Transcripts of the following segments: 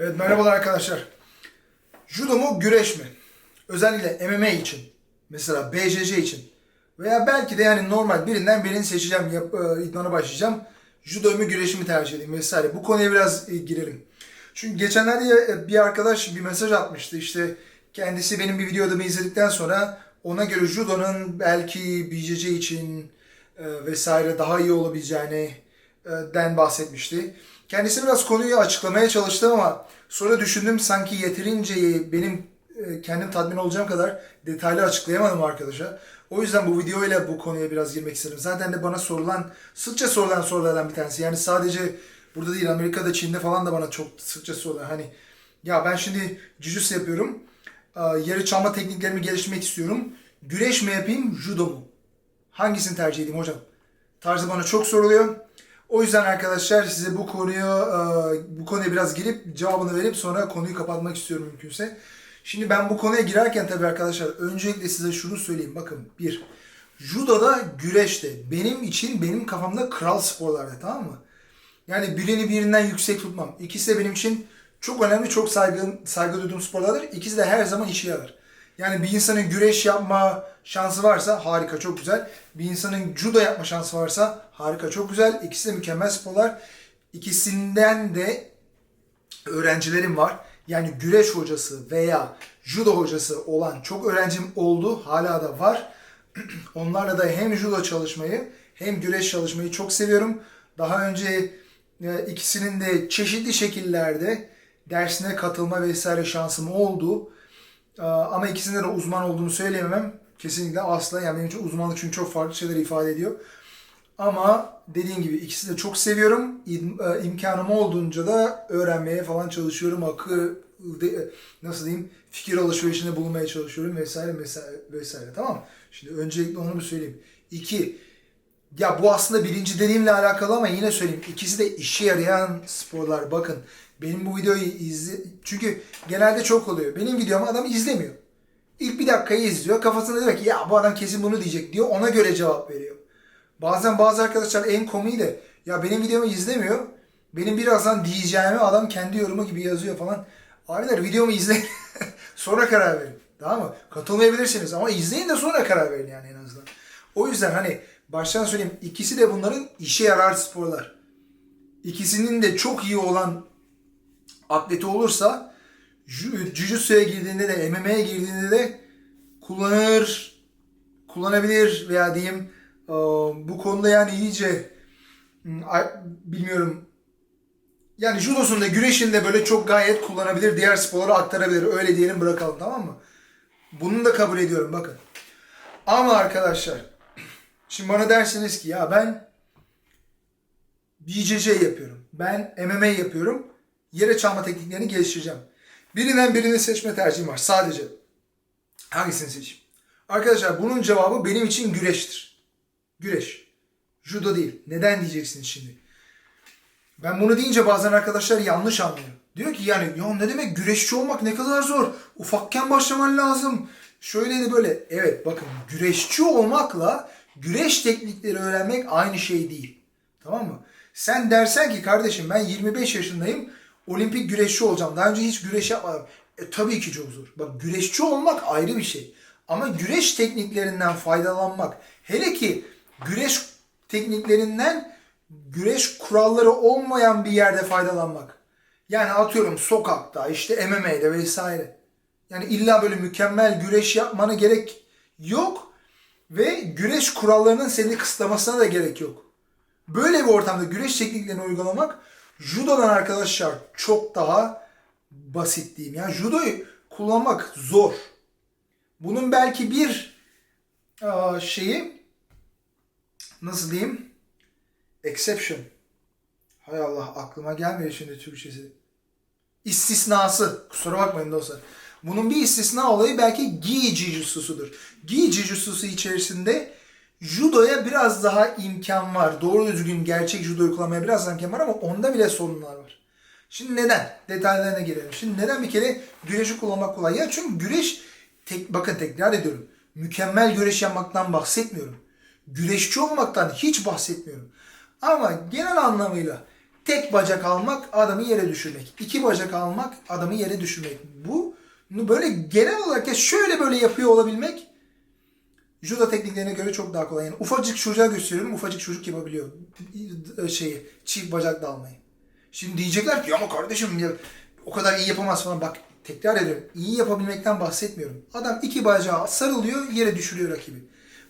Evet merhabalar arkadaşlar. Judo mu güreş mi? Özellikle MMA için. Mesela BJJ için. Veya belki de yani normal birinden birini seçeceğim. Yap, e, idmana başlayacağım. Judo mu güreşi mi tercih edeyim vesaire. Bu konuya biraz e, girelim. Çünkü geçenlerde e, bir arkadaş bir mesaj atmıştı. İşte kendisi benim bir videoda izledikten sonra ona göre Judo'nun belki BJJ için e, vesaire daha iyi olabileceğini den bahsetmişti. Kendisi biraz konuyu açıklamaya çalıştı ama sonra düşündüm sanki yeterince benim e, kendim tatmin olacağım kadar detaylı açıklayamadım arkadaşa. O yüzden bu videoyla bu konuya biraz girmek istedim. Zaten de bana sorulan, sıkça sorulan sorulardan bir tanesi. Yani sadece burada değil Amerika'da, Çin'de falan da bana çok sıkça sorular. Hani ya ben şimdi jujutsu yapıyorum. e, Yarı çalma tekniklerimi geliştirmek istiyorum. Güreş mi yapayım, judo mu? Hangisini tercih edeyim hocam? Tarzı bana çok soruluyor. O yüzden arkadaşlar size bu konuyu e, bu konuya biraz girip cevabını verip sonra konuyu kapatmak istiyorum mümkünse. Şimdi ben bu konuya girerken tabii arkadaşlar öncelikle size şunu söyleyeyim. Bakın bir, judoda güreşte benim için benim kafamda kral sporlarda tamam mı? Yani birini birinden yüksek tutmam. İkisi de benim için çok önemli, çok saygı, saygı duyduğum sporlardır. İkisi de her zaman işe yarar. Yani bir insanın güreş yapma şansı varsa harika, çok güzel. Bir insanın judo yapma şansı varsa harika, çok güzel. İkisi de mükemmel sporlar. İkisinden de öğrencilerim var. Yani güreş hocası veya judo hocası olan çok öğrencim oldu. Hala da var. Onlarla da hem judo çalışmayı hem güreş çalışmayı çok seviyorum. Daha önce e, ikisinin de çeşitli şekillerde dersine katılma vesaire şansım oldu. Ee, Ama ikisinde de uzman olduğumu söyleyemem. Kesinlikle asla. Yani benim için uzmanlık çünkü çok farklı şeyler ifade ediyor. Ama dediğim gibi ikisini de çok seviyorum. E, İmkanım olduğunca da öğrenmeye falan çalışıyorum. Akıl, de- nasıl diyeyim, fikir alışverişinde bulunmaya çalışıyorum vesaire vesaire vesaire. Tamam mı? Şimdi öncelikle onu bir söyleyeyim. İki, ya bu aslında birinci dediğimle alakalı ama yine söyleyeyim. İkisi de işe yarayan sporlar. Bakın benim bu videoyu izle... Çünkü genelde çok oluyor. Benim videomu adam izlemiyor. İlk bir dakikayı izliyor. Kafasında diyor ki ya bu adam kesin bunu diyecek diyor. Ona göre cevap veriyor. Bazen bazı arkadaşlar en komiği de ya benim videomu izlemiyor. Benim birazdan diyeceğimi adam kendi yorumu gibi yazıyor falan. Abiler videomu izleyin. sonra karar verin. Tamam mı? Katılmayabilirsiniz ama izleyin de sonra karar verin yani en azından. O yüzden hani baştan söyleyeyim ikisi de bunların işe yarar sporlar. İkisinin de çok iyi olan atleti olursa ju- Jujutsu'ya girdiğinde de MMA'ye girdiğinde de kullanır, kullanabilir veya diyeyim e, bu konuda yani iyice bilmiyorum yani judosunda güreşinde böyle çok gayet kullanabilir diğer sporlara aktarabilir öyle diyelim bırakalım tamam mı? Bunu da kabul ediyorum bakın. Ama arkadaşlar şimdi bana dersiniz ki ya ben BJJ yapıyorum. Ben MMA yapıyorum. Yere çalma tekniklerini geliştireceğim. Birinden birini seçme tercihim var sadece. Hangisini seçeyim? Arkadaşlar bunun cevabı benim için güreştir. Güreş. Judo değil. Neden diyeceksiniz şimdi? Ben bunu deyince bazen arkadaşlar yanlış anlıyor. Diyor ki yani ya ne demek güreşçi olmak ne kadar zor. Ufakken başlaman lazım. Şöyle de böyle. Evet bakın güreşçi olmakla güreş teknikleri öğrenmek aynı şey değil. Tamam mı? Sen dersen ki kardeşim ben 25 yaşındayım. Olimpik güreşçi olacağım. Daha önce hiç güreş yapmadım. E, tabii ki çok zor. Bak güreşçi olmak ayrı bir şey. Ama güreş tekniklerinden faydalanmak. Hele ki güreş tekniklerinden güreş kuralları olmayan bir yerde faydalanmak. Yani atıyorum sokakta, işte MMA'de vesaire. Yani illa böyle mükemmel güreş yapmana gerek yok. Ve güreş kurallarının seni kısıtlamasına da gerek yok. Böyle bir ortamda güreş tekniklerini uygulamak judodan arkadaşlar çok daha basit diyeyim. Yani judoyu kullanmak zor. Bunun belki bir şeyi nasıl diyeyim? Exception. Hay Allah aklıma gelmiyor şimdi Türkçesi. İstisnası. Kusura bakmayın dostlar. Bunun bir istisna olayı belki gi jujutsu'sudur. Gi jujutsu'su içerisinde judoya biraz daha imkan var. Doğru düzgün gerçek judoyu kullanmaya biraz daha imkan var ama onda bile sorunlar var. Şimdi neden? Detaylarına girelim. Şimdi neden bir kere güreşi kullanmak kolay? Ya çünkü güreş, tek, bakın tekrar ediyorum. Mükemmel güreş yapmaktan bahsetmiyorum. Güreşçi olmaktan hiç bahsetmiyorum. Ama genel anlamıyla Tek bacak almak adamı yere düşürmek. İki bacak almak adamı yere düşürmek. Bu böyle genel olarak ya şöyle böyle yapıyor olabilmek judo tekniklerine göre çok daha kolay. Yani ufacık çocuğa gösteriyorum. Ufacık çocuk yapabiliyor. Şeyi, çift bacak dalmayı. Şimdi diyecekler ki ama kardeşim ya, o kadar iyi yapamaz falan. Bak tekrar ediyorum. İyi yapabilmekten bahsetmiyorum. Adam iki bacağı sarılıyor, yere düşürüyor rakibi.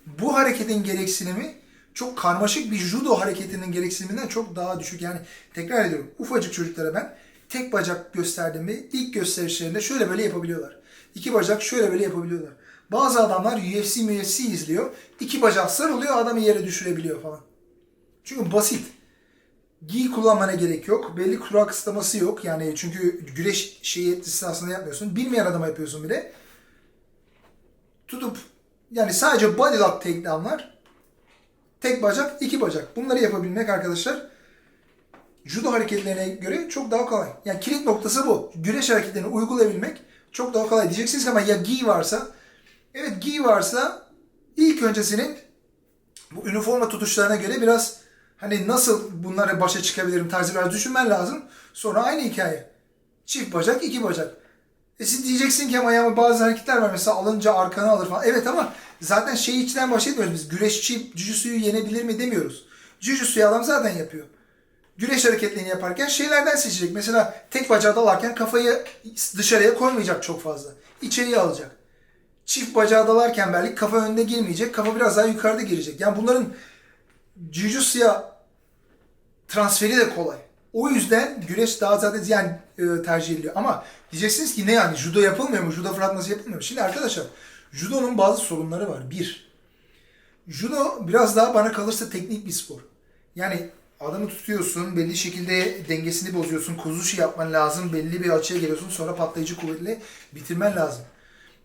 Bu hareketin gereksinimi çok karmaşık bir judo hareketinin gereksiniminden çok daha düşük. Yani tekrar ediyorum. Ufacık çocuklara ben tek bacak gösterdiğimde ilk gösterişlerinde şöyle böyle yapabiliyorlar. İki bacak şöyle böyle yapabiliyorlar. Bazı adamlar UFC UFC izliyor. iki bacak sarılıyor adamı yere düşürebiliyor falan. Çünkü basit. Giy kullanmana gerek yok. Belli kural kısıtlaması yok. Yani çünkü güreş şeyi aslında yapmıyorsun. Bilmeyen adama yapıyorsun bir de. Tutup yani sadece body lock takedownlar tek bacak, iki bacak. Bunları yapabilmek arkadaşlar judo hareketlerine göre çok daha kolay. Yani kilit noktası bu. Güreş hareketlerini uygulayabilmek çok daha kolay. Diyeceksiniz ki ama ya gi varsa evet gi varsa ilk önce senin bu üniforma tutuşlarına göre biraz hani nasıl bunlara başa çıkabilirim tarzı biraz düşünmen lazım. Sonra aynı hikaye. Çift bacak, iki bacak. E siz diyeceksin ki ama ya bazı hareketler var mesela alınca arkana alır falan. Evet ama zaten şey içten bahsetmiyoruz biz. Güreşçi cücüsüyü yenebilir mi demiyoruz. Cücüsüyü adam zaten yapıyor. Güreş hareketlerini yaparken şeylerden seçecek. Mesela tek bacağı dalarken kafayı dışarıya koymayacak çok fazla. İçeriye alacak. Çift bacağı dalarken belki kafa önüne girmeyecek. Kafa biraz daha yukarıda girecek. Yani bunların Jujutsu'ya transferi de kolay. O yüzden güreş daha zaten yani e, tercih ediliyor. Ama diyeceksiniz ki ne yani judo yapılmıyor mu? Judo fırlatması yapılmıyor mu? Şimdi arkadaşlar judonun bazı sorunları var. Bir, judo biraz daha bana kalırsa teknik bir spor. Yani adamı tutuyorsun, belli şekilde dengesini bozuyorsun, kuzushi yapman lazım, belli bir açıya geliyorsun, sonra patlayıcı kuvvetle bitirmen lazım.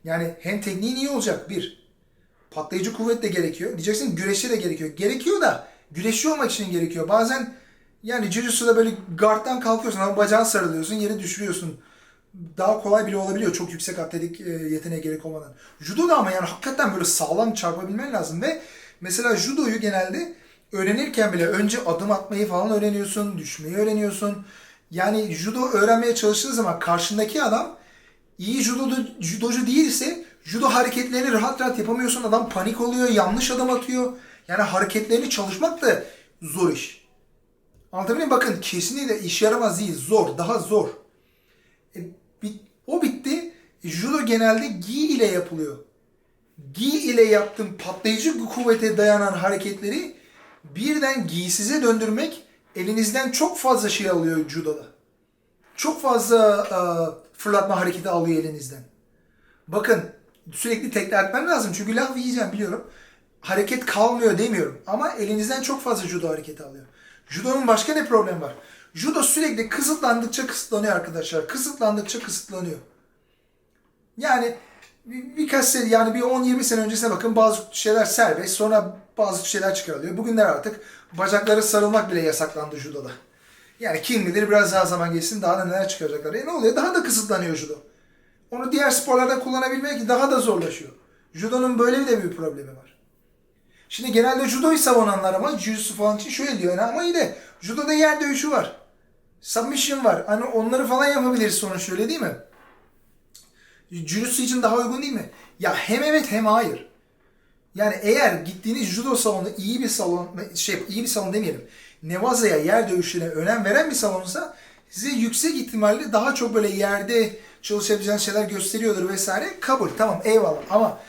Yani hem tekniğin iyi olacak bir, patlayıcı kuvvet de gerekiyor. Diyeceksin güreşe de gerekiyor. Gerekiyor da güreşçi olmak için gerekiyor. Bazen yani Jujutsu'da böyle guard'dan kalkıyorsun ama bacağını sarılıyorsun, yere düşürüyorsun. Daha kolay bile olabiliyor çok yüksek atletik e, yeteneğe gerek olmadan. Judo'da ama yani hakikaten böyle sağlam çarpabilmen lazım ve mesela judoyu genelde öğrenirken bile önce adım atmayı falan öğreniyorsun, düşmeyi öğreniyorsun. Yani judo öğrenmeye çalıştığın zaman karşındaki adam iyi judo, judocu değilse judo hareketlerini rahat rahat yapamıyorsun. Adam panik oluyor, yanlış adım atıyor. Yani hareketlerini çalışmak da zor iş. Anlatabiliyor? Bakın kesinlikle iş yaramaz değil. Zor. Daha zor. E, bit, o bitti. Judo genelde gi ile yapılıyor. Gi ile yaptığım patlayıcı kuvvete dayanan hareketleri birden giysize döndürmek elinizden çok fazla şey alıyor judoda. Çok fazla e, fırlatma hareketi alıyor elinizden. Bakın sürekli tekrar etmem lazım çünkü laf yiyeceğim biliyorum. Hareket kalmıyor demiyorum ama elinizden çok fazla judo hareketi alıyor. Judo'nun başka ne problemi var? Judo sürekli kısıtlandıkça kısıtlanıyor arkadaşlar. Kısıtlandıkça kısıtlanıyor. Yani bir, birkaç sene yani bir 10-20 sene öncesine bakın bazı şeyler serbest sonra bazı şeyler çıkarılıyor. Bugünler artık bacakları sarılmak bile yasaklandı judoda. Yani kim bilir biraz daha zaman geçsin daha da neler çıkaracaklar. E ne oluyor? Daha da kısıtlanıyor judo. Onu diğer sporlarda kullanabilmek daha da zorlaşıyor. Judo'nun böyle de bir problemi var. Şimdi genelde judoyu savunanlar ama jiu-jitsu falan için şöyle diyor. Yani ama iyi de judoda yer dövüşü var. Submission var. Hani onları falan yapabiliriz sonuç öyle değil mi? Jiu-jitsu için daha uygun değil mi? Ya hem evet hem hayır. Yani eğer gittiğiniz judo salonu iyi bir salon, şey iyi bir salon demeyelim. Nevaza'ya yer dövüşüne önem veren bir salonsa size yüksek ihtimalle daha çok böyle yerde çalışabileceğiniz şeyler gösteriyordur vesaire. Kabul tamam eyvallah ama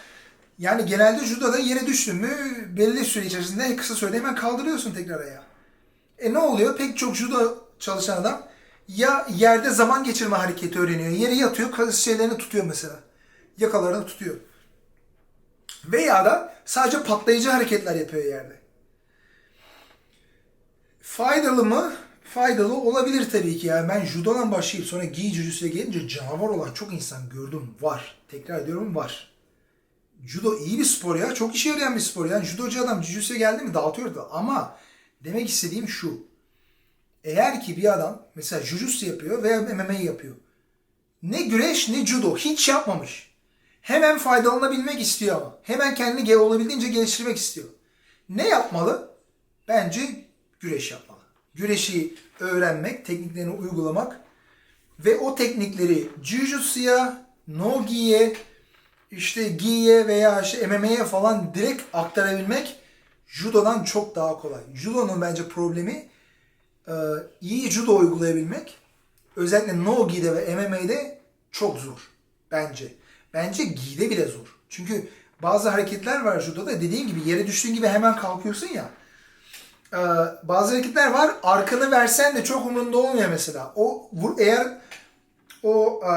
yani genelde judoda yere düştün mü belli süre içerisinde kısa sürede hemen kaldırıyorsun tekrar ayağa. E ne oluyor? Pek çok judo çalışan adam ya yerde zaman geçirme hareketi öğreniyor. Yere yatıyor, şeylerini tutuyor mesela. Yakalarını tutuyor. Veya da sadece patlayıcı hareketler yapıyor yerde. Faydalı mı? Faydalı olabilir tabii ki. Yani ben judodan başlayıp sonra gi jujutsu'ya gelince canavar olan çok insan gördüm. Var. Tekrar ediyorum var. Judo iyi bir spor ya. Çok işe yarayan bir spor. Yani judocu adam jujutsu'ya geldi mi dağıtıyordu. Ama demek istediğim şu. Eğer ki bir adam mesela jujutsu yapıyor veya MMA yapıyor. Ne güreş ne judo hiç yapmamış. Hemen faydalanabilmek istiyor ama. Hemen kendini gel olabildiğince geliştirmek istiyor. Ne yapmalı? Bence güreş yapmalı. güreşi öğrenmek, tekniklerini uygulamak ve o teknikleri Jiu-Jitsu'ya, No-Gi'ye, işte Gi'ye veya işte MMA'ye falan direkt aktarabilmek Judo'dan çok daha kolay. Judo'nun bence problemi iyi Judo uygulayabilmek. Özellikle No-Gi'de ve MMA'de çok zor. Bence. Bence Gi'de bile zor. Çünkü bazı hareketler var Judo'da dediğim gibi yere düştüğün gibi hemen kalkıyorsun ya. Ee, bazı hareketler var arkanı versen de çok umurunda olmuyor mesela. O eğer o e,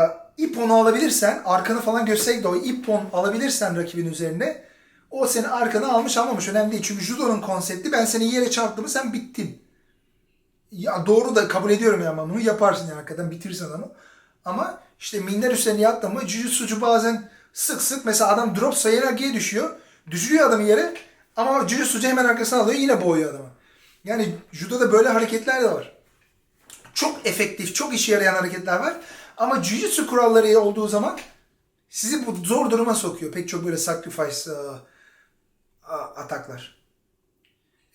iponu alabilirsen arkanı falan göstererek de o ipon alabilirsen rakibin üzerinde o seni arkanı almış almamış önemli değil. Çünkü judo'nun konsepti ben seni yere çarptım sen bittin. Ya doğru da kabul ediyorum ya bunu yaparsın yani arkadan bitirsen onu. Ama işte minder üstlerine mı jiu bazen sık sık mesela adam drop sayarak geri düşüyor. Düşürüyor adamı yere ama jiu hemen arkasına alıyor yine boğuyor adamı. Yani judoda böyle hareketler de var. Çok efektif, çok işe yarayan hareketler var. Ama jiu-jitsu kuralları olduğu zaman sizi bu zor duruma sokuyor. Pek çok böyle sacrifice ıı, ataklar.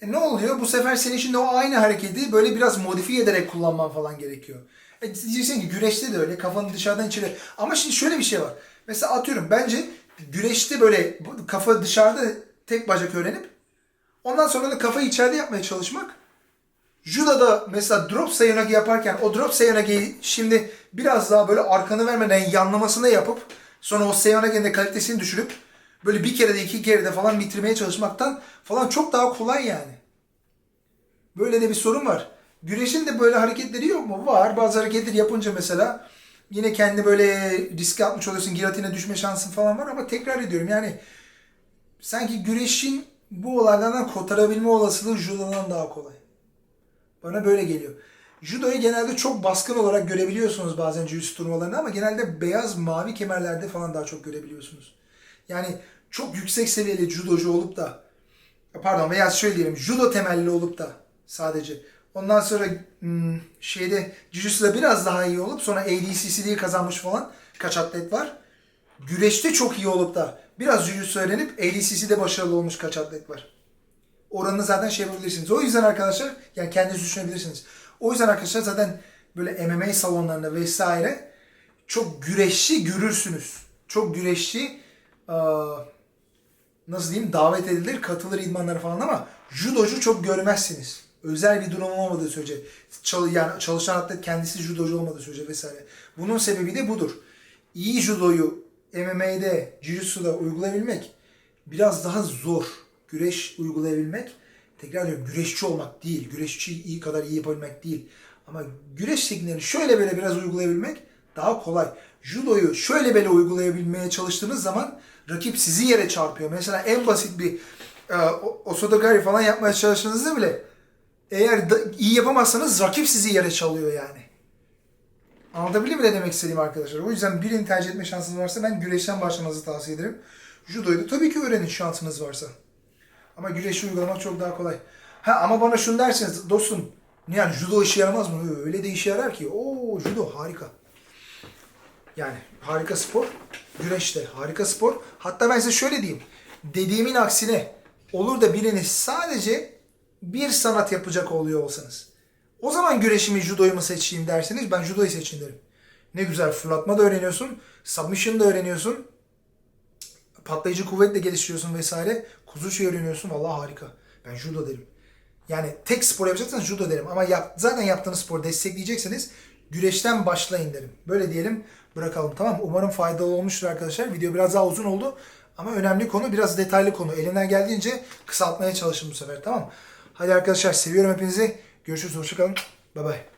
E ne oluyor? Bu sefer senin de o aynı hareketi böyle biraz modifiye ederek kullanman falan gerekiyor. E diyeceksin ki güreşte de öyle kafanı dışarıdan içeri. Ama şimdi şöyle bir şey var. Mesela atıyorum bence güreşte böyle kafa dışarıda tek bacak öğrenip ondan sonra da kafayı içeride yapmaya çalışmak Juda'da mesela drop sayonagi yaparken o drop sayonagi şimdi biraz daha böyle arkanı vermeden yanlamasını yapıp sonra o sayonaginin de kalitesini düşürüp böyle bir kere de iki kere de falan bitirmeye çalışmaktan falan çok daha kolay yani. Böyle de bir sorun var. Güreşin de böyle hareketleri yok mu? Var. Bazı hareketleri yapınca mesela yine kendi böyle riske atmış oluyorsun. Giyotine düşme şansın falan var ama tekrar ediyorum yani sanki güreşin bu olaylardan kurtarabilme olasılığı judodan daha kolay. Bana böyle geliyor. Judo'yu genelde çok baskın olarak görebiliyorsunuz bazen jiu-jitsu turnuvalarında ama genelde beyaz mavi kemerlerde falan daha çok görebiliyorsunuz. Yani çok yüksek seviyeli judocu olup da pardon veya şöyle diyelim judo temelli olup da sadece ondan sonra hmm, şeyde jiu-jitsu'da biraz daha iyi olup sonra ADCC'yi kazanmış falan kaç atlet var. Güreşte çok iyi olup da biraz jiu-jitsu öğrenip ADCC'de başarılı olmuş kaç atlet var oranını zaten şey yapabilirsiniz. O yüzden arkadaşlar yani kendiniz düşünebilirsiniz. O yüzden arkadaşlar zaten böyle MMA salonlarında vesaire çok güreşçi görürsünüz. Çok güreşçi nasıl diyeyim davet edilir, katılır idmanlara falan ama judocu çok görmezsiniz. Özel bir durum olmadığı sürece, yani çalışan atlet kendisi judocu olmadığı sürece vesaire. Bunun sebebi de budur. İyi judoyu MMA'de, Jiu-Jitsu'da uygulayabilmek biraz daha zor. Güreş uygulayabilmek, tekrar diyorum güreşçi olmak değil, güreşçi iyi kadar iyi yapabilmek değil. Ama güreş tekniklerini şöyle böyle biraz uygulayabilmek daha kolay. Judoyu şöyle böyle uygulayabilmeye çalıştığınız zaman rakip sizi yere çarpıyor. Mesela en basit bir e, osodogari falan yapmaya çalıştığınızda bile eğer da, iyi yapamazsanız rakip sizi yere çalıyor yani. Anlatabildim mi ne demek istediğim arkadaşlar? O yüzden birini tercih etme şansınız varsa ben güreşten başlamanızı tavsiye ederim. Judoyu da tabii ki öğrenin şansınız varsa. Ama güreşi uygulamak çok daha kolay. Ha ama bana şunu derseniz dostum yani judo işe yaramaz mı? Öyle de işe yarar ki. Oo judo harika. Yani harika spor. Güreş de harika spor. Hatta ben size şöyle diyeyim. Dediğimin aksine olur da biriniz sadece bir sanat yapacak oluyor olsanız. O zaman güreşimi judoyu mu seçeyim derseniz ben judoyu seçin derim. Ne güzel fırlatma da öğreniyorsun. Submission da öğreniyorsun patlayıcı kuvvetle geliştiriyorsun vesaire. Kuzu şey öğreniyorsun. Vallahi harika. Ben judo derim. Yani tek spor yapacaksanız judo derim. Ama yap, zaten yaptığınız sporu destekleyecekseniz güreşten başlayın derim. Böyle diyelim bırakalım tamam mı? Umarım faydalı olmuştur arkadaşlar. Video biraz daha uzun oldu. Ama önemli konu biraz detaylı konu. Elimden geldiğince kısaltmaya çalışın bu sefer tamam mı? Hadi arkadaşlar seviyorum hepinizi. Görüşürüz. Hoşçakalın. Bay bay.